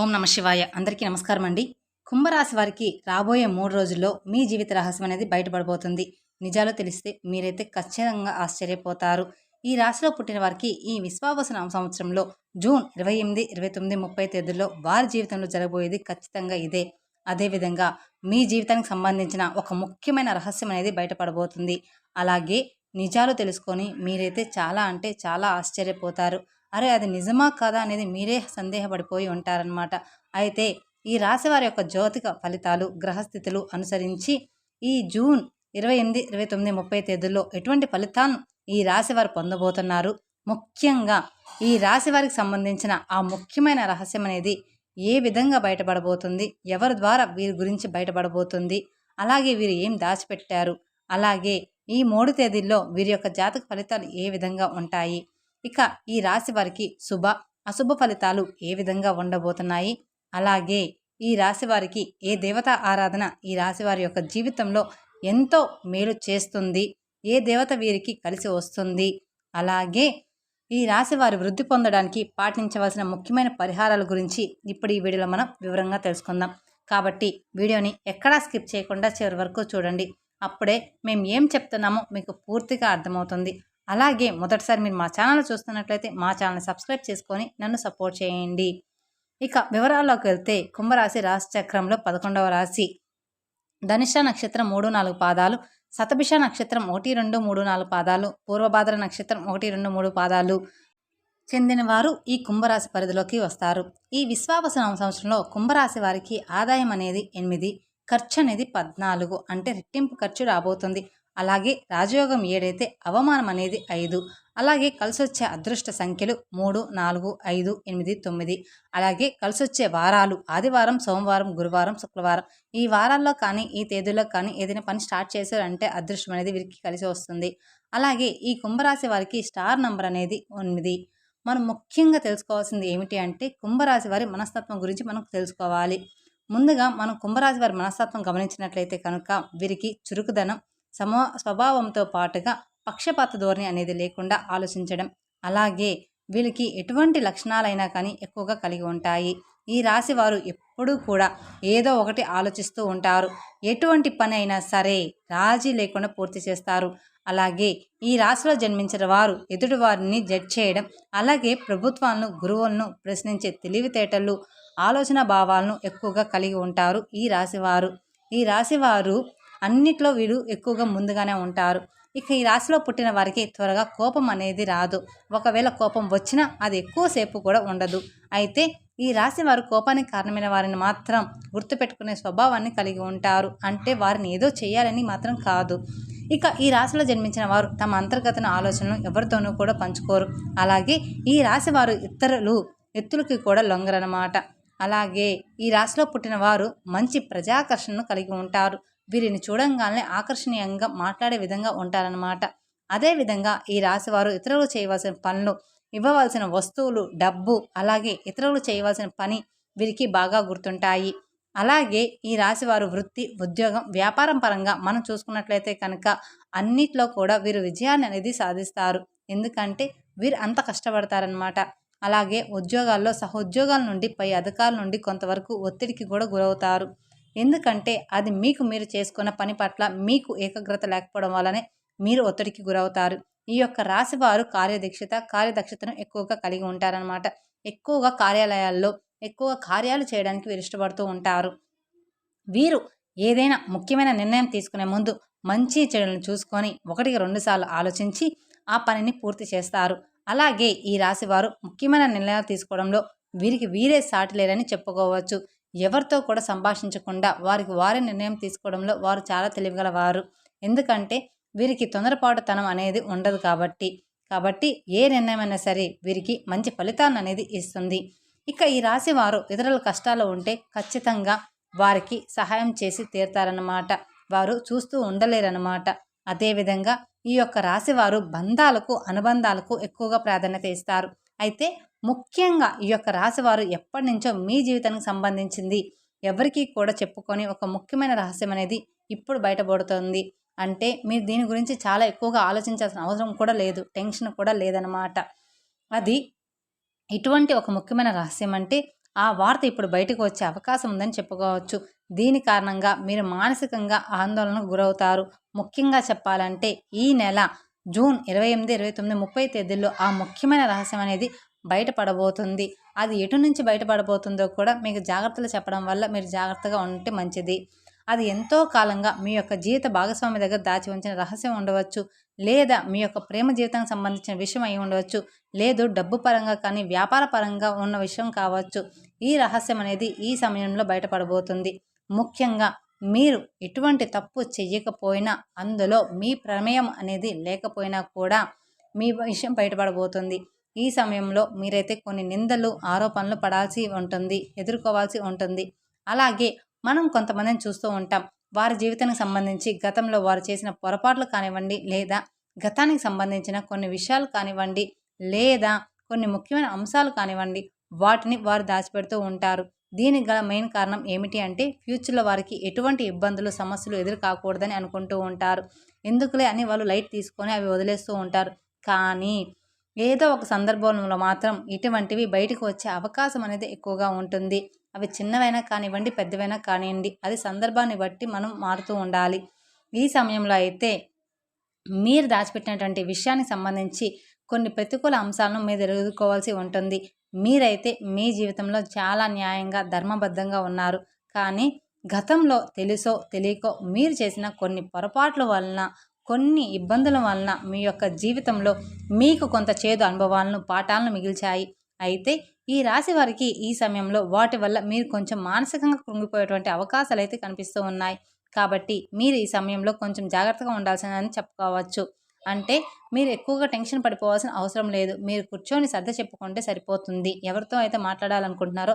ఓం నమ శివాయ. అందరికీ నమస్కారం అండి. కుంభరాశి వారికి రాబోయే మూడు రోజుల్లో మీ జీవిత రహస్యం అనేది బయటపడబోతుంది. నిజాలు తెలిస్తే మీరైతే ఖచ్చితంగా ఆశ్చర్యపోతారు. ఈ రాశిలో పుట్టిన వారికి ఈ విశ్వావసన సంవత్సరంలో జూన్ ఇరవై ఎనిమిది ఇరవై తొమ్మిది ముప్పై తేదీల్లో వారి జీవితంలో జరగబోయేది ఖచ్చితంగా ఇదే. అదేవిధంగా మీ జీవితానికి సంబంధించిన ఒక ముఖ్యమైన రహస్యం అనేది బయటపడబోతుంది. అలాగే నిజాలు తెలుసుకొని మీరైతే చాలా అంటే చాలా ఆశ్చర్యపోతారు. అరే అది నిజమా కాదా అనేది మీరే సందేహపడిపోయి ఉంటారనమాట అయితే ఈ రాశివారి యొక్క జ్యోతిక ఫలితాలు గ్రహస్థితులు అనుసరించి ఈ జూన్ ఇరవై ఎనిమిది ఇరవై తొమ్మిది ముప్పై తేదీల్లో ఎటువంటి ఫలితాలను ఈ రాశి వారు పొందబోతున్నారు? ముఖ్యంగా ఈ రాశి వారికి సంబంధించిన ఆ ముఖ్యమైన రహస్యం అనేది ఏ విధంగా బయటపడబోతుంది? ఎవరి ద్వారా వీరి గురించి బయటపడబోతుంది? అలాగే వీరు ఏం దాచిపెట్టారు? అలాగే ఈ మూడు తేదీల్లో వీరి యొక్క జాతక ఫలితాలు ఏ విధంగా ఉంటాయి? ఇక ఈ రాశి వారికి శుభ అశుభ ఫలితాలు ఏ విధంగా ఉండబోతున్నాయి? అలాగే ఈ రాశి వారికి ఏ దేవత ఆరాధన ఈ రాశి వారి యొక్క జీవితంలో ఎంతో మేలు చేస్తుంది? ఏ దేవత వీరికి కలిసి వస్తుంది? అలాగే ఈ రాశి వారి వృద్ధి పొందడానికి పాటించవలసిన ముఖ్యమైన పరిహారాల గురించి ఇప్పుడు ఈ వీడియోలో మనం వివరంగా తెలుసుకుందాం. కాబట్టి వీడియోని ఎక్కడా స్కిప్ చేయకుండా చివరి వరకు చూడండి. అప్పుడే మేము ఏం చెప్తున్నామో మీకు పూర్తిగా అర్థమవుతుంది. అలాగే మొదటిసారి మీరు మా ఛానల్ చూస్తున్నట్లయితే మా ఛానల్ సబ్స్క్రైబ్ చేసుకొని నన్ను సపోర్ట్ చేయండి. ఇక వివరాల్లోకి వెళ్తే కుంభరాశి రాశి చక్రంలో పదకొండవ రాశి. ధనిష్ట నక్షత్రం మూడు నాలుగు పాదాలు శతభిష నక్షత్రం ఒకటి రెండు మూడు నాలుగు పాదాలు పూర్వభాద్ర నక్షత్రం ఒకటి రెండు మూడు పాదాలు. చెందిన వారు ఈ కుంభరాశి పరిధిలోకి వస్తారు. ఈ విశ్వావసన సంవత్సరంలో కుంభరాశి వారికి ఆదాయం అనేది ఎనిమిది ఖర్చు అనేది పద్నాలుగు అంటే రెట్టింపు ఖర్చు రాబోతుంది. అలాగే రాజయోగం ఏడైతే అవమానం అనేది ఐదు అలాగే కలిసొచ్చే అదృష్ట సంఖ్యలు మూడు నాలుగు ఐదు ఎనిమిది తొమ్మిది అలాగే కలిసొచ్చే వారాలు ఆదివారం సోమవారం గురువారం శుక్రవారం. ఈ వారాల్లో కానీ ఈ తేదీలో కానీ ఏదైనా పని స్టార్ట్ చేశారంటే అదృష్టం అనేది వీరికి కలిసి వస్తుంది. అలాగే ఈ కుంభరాశి వారికి స్టార్ నంబర్ అనేది ఎనిమిది. మనం ముఖ్యంగా తెలుసుకోవాల్సింది ఏమిటి అంటే కుంభరాశి వారి మనస్తత్వం గురించి మనం తెలుసుకోవాలి. ముందుగా మనం కుంభరాశి వారి మనస్తత్వం గమనించినట్లయితే కనుక వీరికి చురుకుదనం సమ స్వభావంతో పాటుగా పక్షపాత ధోరణి అనేది లేకుండా ఆలోచించడం. అలాగే వీళ్ళకి ఎటువంటి లక్షణాలైనా కానీ ఎక్కువగా కలిగి ఉంటాయి. ఈ రాశి వారు ఎప్పుడూ కూడా ఏదో ఒకటి ఆలోచిస్తూ ఉంటారు. ఎటువంటి పని అయినా సరే రాజీ లేకుండా పూర్తి చేస్తారు. అలాగే ఈ రాశిలో జన్మించిన వారు ఎదుటి వారిని జడ్జ్ చేయడం అలాగే ప్రభుత్వాలను గురువులను ప్రశ్నించే తెలివితేటలు ఆలోచన భావాలను ఎక్కువగా కలిగి ఉంటారు ఈ రాశివారు ఈ రాశివారు అన్నిట్లో వీరు ఎక్కువగా ముందుగానే ఉంటారు. ఇక ఈ రాశిలో పుట్టిన వారికి త్వరగా కోపం అనేది రాదు. ఒకవేళ కోపం వచ్చినా అది ఎక్కువసేపు కూడా ఉండదు. అయితే ఈ రాశి వారు కోపానికి కారణమైన వారిని మాత్రం గుర్తుపెట్టుకునే స్వభావాన్ని కలిగి ఉంటారు. అంటే వారిని ఏదో చేయాలని మాత్రం కాదు. ఇక ఈ రాశిలో జన్మించిన వారు తమ అంతర్గత ఆలోచనలు ఎవరితోనూ కూడా పంచుకోరు. అలాగే ఈ రాశి వారు ఇతరులు ఎత్తులకి కూడా లొంగరనమాట అలాగే ఈ రాశిలో పుట్టిన వారు మంచి ప్రజాకర్షణను కలిగి ఉంటారు. వీరిని చూడంగానే ఆకర్షణీయంగా మాట్లాడే విధంగా ఉంటారన్నమాట. అదేవిధంగా ఈ రాశివారు ఇతరులు చేయవలసిన పనులు ఇవ్వవలసిన వస్తువులు డబ్బు అలాగే ఇతరులు చేయవలసిన పని వీరికి బాగా గుర్తుంటాయి. అలాగే ఈ రాశివారు వృత్తి ఉద్యోగం వ్యాపారం పరంగా మనం చూసుకున్నట్లయితే కనుక అన్నిట్లో కూడా వీరు విజయాన్ని అనేది సాధిస్తారు. ఎందుకంటే వీరు అంత కష్టపడతారనమాట అలాగే ఉద్యోగాల్లో సహోద్యోగాల నుండి పై అధికారుల నుండి కొంతవరకు ఒత్తిడికి కూడా గురవుతారు. ఎందుకంటే అది మీకు మీరు చేసుకున్న పని పట్ల మీకు ఏకాగ్రత లేకపోవడం వల్లనే మీరు ఒత్తిడికి గురవుతారు. ఈ యొక్క రాశి వారు కార్యదీక్షత కార్యదక్షతను ఎక్కువగా కలిగి ఉంటారనమాట ఎక్కువగా కార్యాలయాల్లో ఎక్కువ కార్యాలు చేయడానికి వీరు ఇష్టపడుతూ ఉంటారు. వీరు ఏదైనా ముఖ్యమైన నిర్ణయం తీసుకునే ముందు మంచి చెడులను చూసుకొని ఒకటికి రెండుసార్లు ఆలోచించి ఆ పనిని పూర్తి చేస్తారు. అలాగే ఈ రాశి వారు ముఖ్యమైన నిర్ణయాలు తీసుకోవడంలో వీరికి వీరే సాటి లేరని చెప్పుకోవచ్చు. ఎవరితో కూడా సంభాషించకుండా వారికి వారి నిర్ణయం తీసుకోవడంలో వారు చాలా తెలివిగలవారు. ఎందుకంటే వీరికి తొందరపాటుతనం అనేది ఉండదు కాబట్టి. కాబట్టి ఏ నిర్ణయమైనా సరే వీరికి మంచి ఫలితాన్ని అనేది ఇస్తుంది. ఇక ఈ రాశి వారు ఇతరుల కష్టాలు ఉంటే ఖచ్చితంగా వారికి సహాయం చేసి తీరుతారన్నమాట. వారు చూస్తూ ఉండలేరన్నమాట. అదేవిధంగా ఈ యొక్క రాశి వారు బంధాలకు అనుబంధాలకు ఎక్కువగా ప్రాధాన్యత ఇస్తారు. అయితే ముఖ్యంగా ఈ యొక్క రాశివారు ఎప్పటి నుంచో మీ జీవితానికి సంబంధించింది. ఎవరికి కూడా చెప్పుకొని ఒక ముఖ్యమైన రహస్యం అనేది ఇప్పుడు బయటపడుతుంది. అంటే మీరు దీని గురించి చాలా ఎక్కువగా ఆలోచించాల్సిన అవసరం కూడా లేదు టెన్షన్ కూడా లేదనమాట అది ఇటువంటి ఒక ముఖ్యమైన రహస్యం అంటే ఆ వార్త ఇప్పుడు బయటకు వచ్చే అవకాశం ఉందని చెప్పుకోవచ్చు. దీని కారణంగా మీరు మానసికంగా ఆందోళనకు గురవుతారు. ముఖ్యంగా చెప్పాలంటే ఈ నెల జూన్ ఇరవై ఎనిమిది ఇరవై తొమ్మిది ముప్పై తేదీల్లో ఆ ముఖ్యమైన రహస్యం అనేది బయటపడబోతుంది. అది ఎటు నుంచి బయటపడబోతుందో కూడా మీకు జాగ్రత్తలు చెప్పడం వల్ల మీరు జాగ్రత్తగా ఉంటే మంచిది. అది ఎంతో కాలంగా మీ యొక్క జీవిత భాగస్వామి దగ్గర దాచి ఉంచిన రహస్యం ఉండవచ్చు. లేదా మీ యొక్క ప్రేమ జీవితానికి సంబంధించిన విషయం అయి ఉండవచ్చు. లేదు డబ్బు పరంగా కానీ వ్యాపార పరంగా ఉన్న విషయం కావచ్చు. ఈ రహస్యం అనేది ఈ సమయంలో బయటపడబోతుంది. ముఖ్యంగా మీరు ఎటువంటి తప్పు చెయ్యకపోయినా అందులో మీ ప్రమేయం అనేది లేకపోయినా కూడా మీ విషయం బయటపడబోతుంది. ఈ సమయంలో మీరైతే కొన్ని నిందలు ఆరోపణలు పడాల్సి ఉంటుంది ఎదుర్కోవాల్సి ఉంటుంది. అలాగే మనం కొంతమందిని చూస్తూ ఉంటాం. వారి జీవితానికి సంబంధించి గతంలో వారు చేసిన పొరపాట్లు కానివ్వండి లేదా గతానికి సంబంధించిన కొన్ని విషయాలు కానివ్వండి లేదా కొన్ని ముఖ్యమైన అంశాలు కానివ్వండి వాటిని వారు దాచిపెడుతూ ఉంటారు. దీనికి గల మెయిన్ కారణం ఏమిటి అంటే ఫ్యూచర్లో వారికి ఎటువంటి ఇబ్బందులు సమస్యలు ఎదురు కాకూడదని అనుకుంటూ ఉంటారు. ఎందుకులే అని వాళ్ళు లైట్ తీసుకొని అవి వదిలేస్తూ ఉంటారు. కానీ ఏదో ఒక సందర్భంలో మాత్రం ఇటువంటివి బయటకు వచ్చే అవకాశం అనేది ఎక్కువగా ఉంటుంది. అవి చిన్నవైనా కానివ్వండి పెద్దవైనా కానివ్వండి అది సందర్భాన్ని బట్టి మనం మారుతూ ఉండాలి. ఈ సమయంలో అయితే మీరు దాచిపెట్టినటువంటి విషయానికి సంబంధించి కొన్ని ప్రతికూల అంశాలను మీరు ఎదుర్కోవాల్సి ఉంటుంది. మీరైతే మీ జీవితంలో చాలా న్యాయంగా ధర్మబద్ధంగా ఉన్నారు. కానీ గతంలో తెలుసో తెలియకో మీరు చేసిన కొన్ని పొరపాట్ల వలన కొన్ని ఇబ్బందుల వలన మీ యొక్క జీవితంలో మీకు కొంత చేదు అనుభవాలను పాఠాలను మిగిల్చాయి. అయితే ఈ రాశి వారికి ఈ సమయంలో వాటి వల్ల మీరు కొంచెం మానసికంగా కృంగిపోయేటువంటి అవకాశాలు అయితే కనిపిస్తూ ఉన్నాయి. కాబట్టి మీరు ఈ సమయంలో కొంచెం జాగ్రత్తగా ఉండాల్సిందని చెప్పుకోవచ్చు. అంటే మీరు ఎక్కువగా టెన్షన్ పడిపోవాల్సిన అవసరం లేదు. మీరు కూర్చొని సర్ద చెప్పుకుంటే సరిపోతుంది. ఎవరితో అయితే మాట్లాడాలనుకుంటున్నారో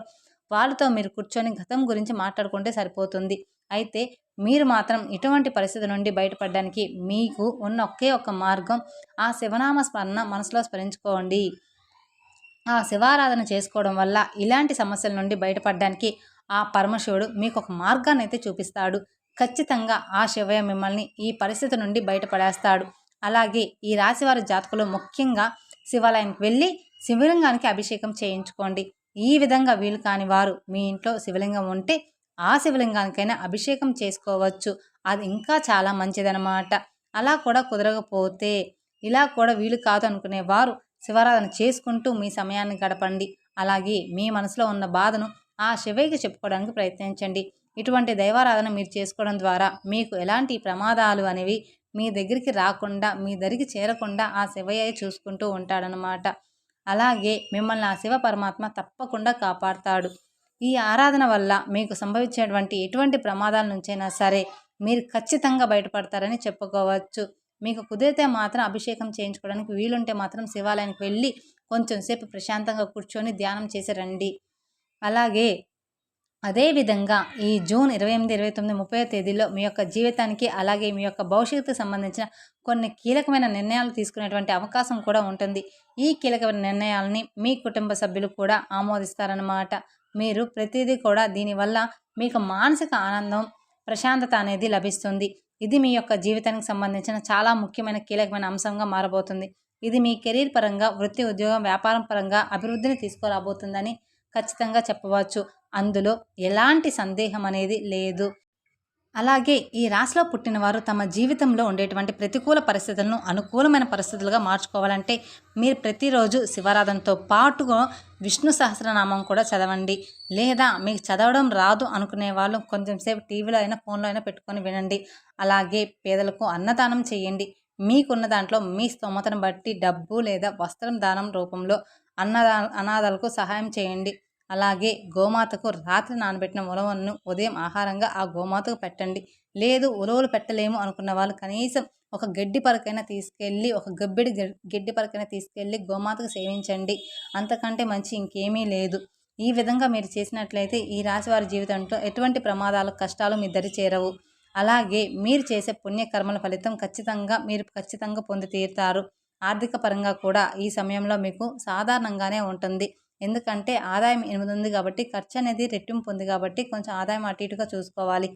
వాళ్ళతో మీరు కూర్చొని గతం గురించి మాట్లాడుకుంటే సరిపోతుంది. అయితే మీరు మాత్రం ఇటువంటి పరిస్థితి నుండి బయటపడడానికి మీకు ఉన్న ఒకే ఒక్క మార్గం ఆ శివనామ స్మరణ మనసులో స్మరించుకోండి. ఆ శివారాధన చేసుకోవడం వల్ల ఇలాంటి సమస్యల నుండి బయటపడడానికి ఆ పరమశివుడు మీకు ఒక మార్గాన్ని అయితే చూపిస్తాడు. ఖచ్చితంగా ఆ శివయ్య మిమ్మల్ని ఈ పరిస్థితి నుండి బయటపడేస్తాడు. అలాగే ఈ రాశివారి జాతకులు ముఖ్యంగా శివాలయానికి వెళ్ళి శివలింగానికి అభిషేకం చేయించుకోండి. ఈ విధంగా వీలు కాని వారు మీ ఇంట్లో శివలింగం ఉంటే ఆ శివలింగానికైనా అభిషేకం చేసుకోవచ్చు. అది ఇంకా చాలా మంచిదనమాట అలా కూడా కుదరకపోతే ఇలా కూడా వీలు కాదు అనుకునే వారు శివారాధన చేసుకుంటూ మీ సమయాన్ని గడపండి. అలాగే మీ మనసులో ఉన్న బాధను ఆ శివయ్యకి చెప్పుకోవడానికి ప్రయత్నించండి. ఇటువంటి దైవారాధన మీరు చేసుకోవడం ద్వారా మీకు ఎలాంటి ప్రమాదాలు అనేవి మీ దగ్గరికి రాకుండా మీ దరికి చేరకుండా ఆ శివయ్య చూసుకుంటూ ఉంటాడనమాట అలాగే మిమ్మల్ని ఆ శివ పరమాత్మ తప్పకుండా కాపాడుతాడు. ఈ ఆరాధన వల్ల మీకు సంభవించేటువంటి ఎటువంటి ప్రమాదాల నుంచైనా సరే మీరు ఖచ్చితంగా బయటపడతారని చెప్పుకోవచ్చు. మీకు కుదిరితే మాత్రం అభిషేకం చేయించుకోవడానికి వీలుంటే మాత్రం శివాలయానికి వెళ్ళి కొంచెం సేపు ప్రశాంతంగా కూర్చొని ధ్యానం చేసి రండి. అలాగే అదేవిధంగా ఈ జూన్ ఇరవై ఎనిమిది ఇరవై తొమ్మిది ముప్పై తేదీలో మీ యొక్క జీవితానికి అలాగే మీ యొక్క భవిష్యత్తుకు సంబంధించిన కొన్ని కీలకమైన నిర్ణయాలు తీసుకునేటువంటి అవకాశం కూడా ఉంటుంది. ఈ కీలకమైన నిర్ణయాలని మీ కుటుంబ సభ్యులు కూడా ఆమోదిస్తారన్నమాట. మీరు ప్రతిదీ కూడా దీనివల్ల మీకు మానసిక ఆనందం ప్రశాంతత అనేది లభిస్తుంది. ఇది మీ యొక్క జీవితానికి సంబంధించిన చాలా ముఖ్యమైన కీలకమైన అంశంగా మారబోతుంది. ఇది మీ కెరీర్ పరంగా వృత్తి ఉద్యోగం వ్యాపారం పరంగా అభివృద్ధిని తీసుకురాబోతుందని ఖచ్చితంగా చెప్పవచ్చు. అందులో ఎలాంటి సందేహం అనేది లేదు. అలాగే ఈ రాశిలో పుట్టినవారు తమ జీవితంలో ఉండేటువంటి ప్రతికూల పరిస్థితులను అనుకూలమైన పరిస్థితులుగా మార్చుకోవాలంటే మీరు ప్రతిరోజు శివారాధనతో పాటుగా విష్ణు సహస్రనామం కూడా చదవండి. లేదా మీకు చదవడం రాదు అనుకునే వాళ్ళు కొంచెం సేపు టీవీలో అయినా ఫోన్లో అయినా పెట్టుకొని వినండి. అలాగే పేదలకు అన్నదానం చేయండి. మీకున్న దాంట్లో మీ స్తోమతను బట్టి డబ్బు లేదా వస్త్రం దానం రూపంలో అన్నదా అనాథాలకు సహాయం చేయండి. అలాగే గోమాతకు రాత్రి నానబెట్టిన ఉలవలను ఉదయం ఆహారంగా ఆ గోమాతకు పెట్టండి. లేదు ఉలవలు పెట్టలేము అనుకున్న వాళ్ళు కనీసం ఒక గడ్డి పరకైనా తీసుకెళ్ళి ఒక గబ్బిడి గడ్డి పరకైనా తీసుకెళ్ళి గోమాతకు సేవించండి. అంతకంటే మంచి ఇంకేమీ లేదు. ఈ విధంగా మీరు చేసినట్లయితే ఈ రాశివారి జీవితంలో ఎటువంటి ప్రమాదాలు కష్టాలు మీ దరి చేరవు. అలాగే మీరు చేసే పుణ్యకర్మల ఫలితం ఖచ్చితంగా మీరు ఖచ్చితంగా పొంది తీరుతారు. ఆర్థిక పరంగా కూడా ఈ సమయంలో మీకు సాధారణంగానే ఉంటుంది. ఎందుకంటే ఆదాయం ఎనిమిది ఉంది కాబట్టి ఖర్చు అనేది రెట్టింపు ఉంది కాబట్టి కొంచెం ఆదాయం అటు ఇటుగా చూసుకోవాలి.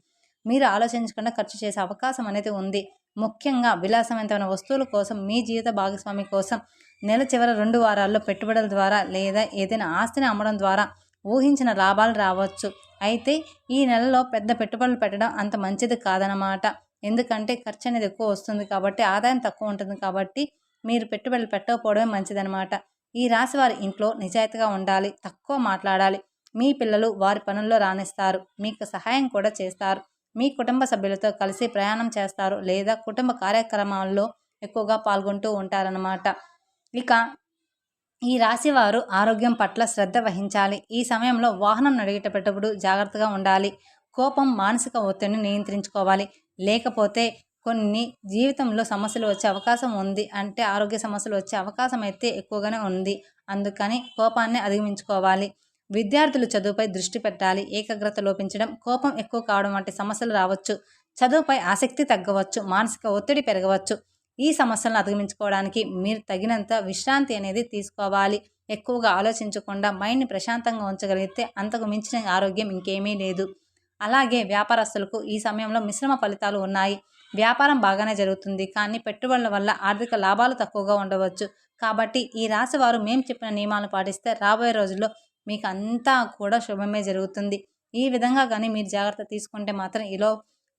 మీరు ఆలోచించకుండా ఖర్చు చేసే అవకాశం అనేది ఉంది. ముఖ్యంగా విలాసవంతమైన వస్తువుల కోసం మీ జీవిత భాగస్వామి కోసం నెల చివరి రెండు వారాల్లో పెట్టుబడుల ద్వారా లేదా ఏదైనా ఆస్తిని అమ్మడం ద్వారా ఊహించిన లాభాలు రావచ్చు. అయితే ఈ నెలలో పెద్ద పెట్టుబడులు పెట్టడం అంత మంచిది కాదనమాట ఎందుకంటే ఖర్చు అనేది ఎక్కువ వస్తుంది కాబట్టి ఆదాయం తక్కువ ఉంటుంది కాబట్టి మీరు పెట్టుబడులు పెట్టకపోవడమే మంచిదనమాట ఈ రాశి వారి ఇంట్లో నిజాయితీగా ఉండాలి తక్కువ మాట్లాడాలి. మీ పిల్లలు వారి పనుల్లో రాణిస్తారు మీకు సహాయం కూడా చేస్తారు. మీ కుటుంబ సభ్యులతో కలిసి ప్రయాణం చేస్తారు లేదా కుటుంబ కార్యక్రమాల్లో ఎక్కువగా పాల్గొంటూ ఉంటారన్నమాట. ఇక ఈ రాశి వారు ఆరోగ్యం పట్ల శ్రద్ధ వహించాలి. ఈ సమయంలో వాహనం నడిగేటప్పుడు జాగ్రత్తగా ఉండాలి. కోపం మానసిక ఒత్తిడిని నియంత్రించుకోవాలి. లేకపోతే కొన్ని జీవితంలో సమస్యలు వచ్చే అవకాశం ఉంది అంటే ఆరోగ్య సమస్యలు వచ్చే అవకాశం అయితే ఎక్కువగానే ఉంది. అందుకని కోపాన్ని అధిగమించుకోవాలి. విద్యార్థులు చదువుపై దృష్టి పెట్టాలి. ఏకాగ్రత లోపించడం కోపం ఎక్కువ కావడం వంటి సమస్యలు రావచ్చు. చదువుపై ఆసక్తి తగ్గవచ్చు మానసిక ఒత్తిడి పెరగవచ్చు. ఈ సమస్యలను అధిగమించుకోవడానికి మీరు తగినంత విశ్రాంతి అనేది తీసుకోవాలి. ఎక్కువగా ఆలోచించకుండా మైండ్ని ప్రశాంతంగా ఉంచగలిగితే అంతకు మించిన ఆరోగ్యం ఇంకేమీ లేదు. అలాగే వ్యాపారస్తులకు ఈ సమయంలో మిశ్రమ ఫలితాలు ఉన్నాయి. వ్యాపారం బాగానే జరుగుతుంది. కానీ పెట్టుబడుల వల్ల ఆర్థిక లాభాలు తక్కువగా ఉండవచ్చు. కాబట్టి ఈ రాశి వారు మేము చెప్పిన నియమాలను పాటిస్తే రాబోయే రోజుల్లో మీకు అంతా కూడా శుభమే జరుగుతుంది. ఈ విధంగా కానీ మీరు జాగ్రత్త తీసుకుంటే మాత్రం ఇలా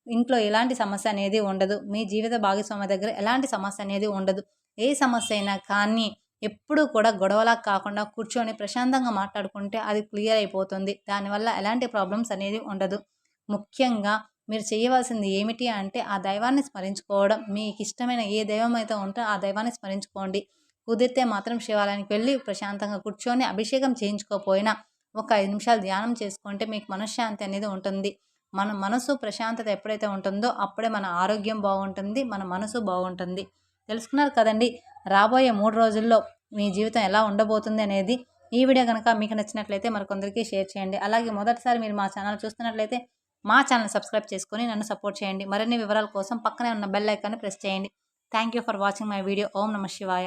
ఇంట్లో ఎలాంటి సమస్య అనేది ఉండదు. మీ జీవిత భాగస్వామి దగ్గర ఎలాంటి సమస్య అనేది ఉండదు. ఏ సమస్య అయినా కానీ ఎప్పుడూ కూడా గొడవలా కాకుండా కూర్చొని ప్రశాంతంగా మాట్లాడుకుంటే అది క్లియర్ అయిపోతుంది. దానివల్ల ఎలాంటి ప్రాబ్లమ్స్ అనేది ఉండదు. ముఖ్యంగా మీరు చేయవలసింది ఏమిటి అంటే ఆ దైవాన్ని స్మరించుకోవడం. మీకు ఇష్టమైన ఏ దైవం అయితే ఉంటే ఆ దైవాన్ని స్మరించుకోండి. కుదిరితే మాత్రం శివాలయానికి వెళ్ళి ప్రశాంతంగా కూర్చొని అభిషేకం చేయించుకోకపోయినా ఒక ఐదు నిమిషాలు ధ్యానం చేసుకుంటే మీకు మనశ్శాంతి అనేది ఉంటుంది. మన మనసు ప్రశాంతత ఎప్పుడైతే ఉంటుందో అప్పుడే మన ఆరోగ్యం బాగుంటుంది మన మనసు బాగుంటుంది. తెలుసుకున్నారు కదండి? రాబోయే మూడు రోజుల్లో మీ జీవితం ఎలా ఉండబోతుంది అనేది ఈ వీడియో కనుక మీకు నచ్చినట్లయితే మరికొందరికి షేర్ చేయండి. అలాగే మొదటిసారి మీరు మా ఛానల్ చూస్తున్నట్లయితే మా ఛానల్ సబ్స్క్రైబ్ చేసుకొని నన్ను సపోర్ట్ చేయండి. మరిన్ని వివరాల కోసం పక్కనే ఉన్న బెల్ ఐకాన్ని ప్రెస్ చేయండి. Thank you for watching my video. ఓం నమ శివాయ.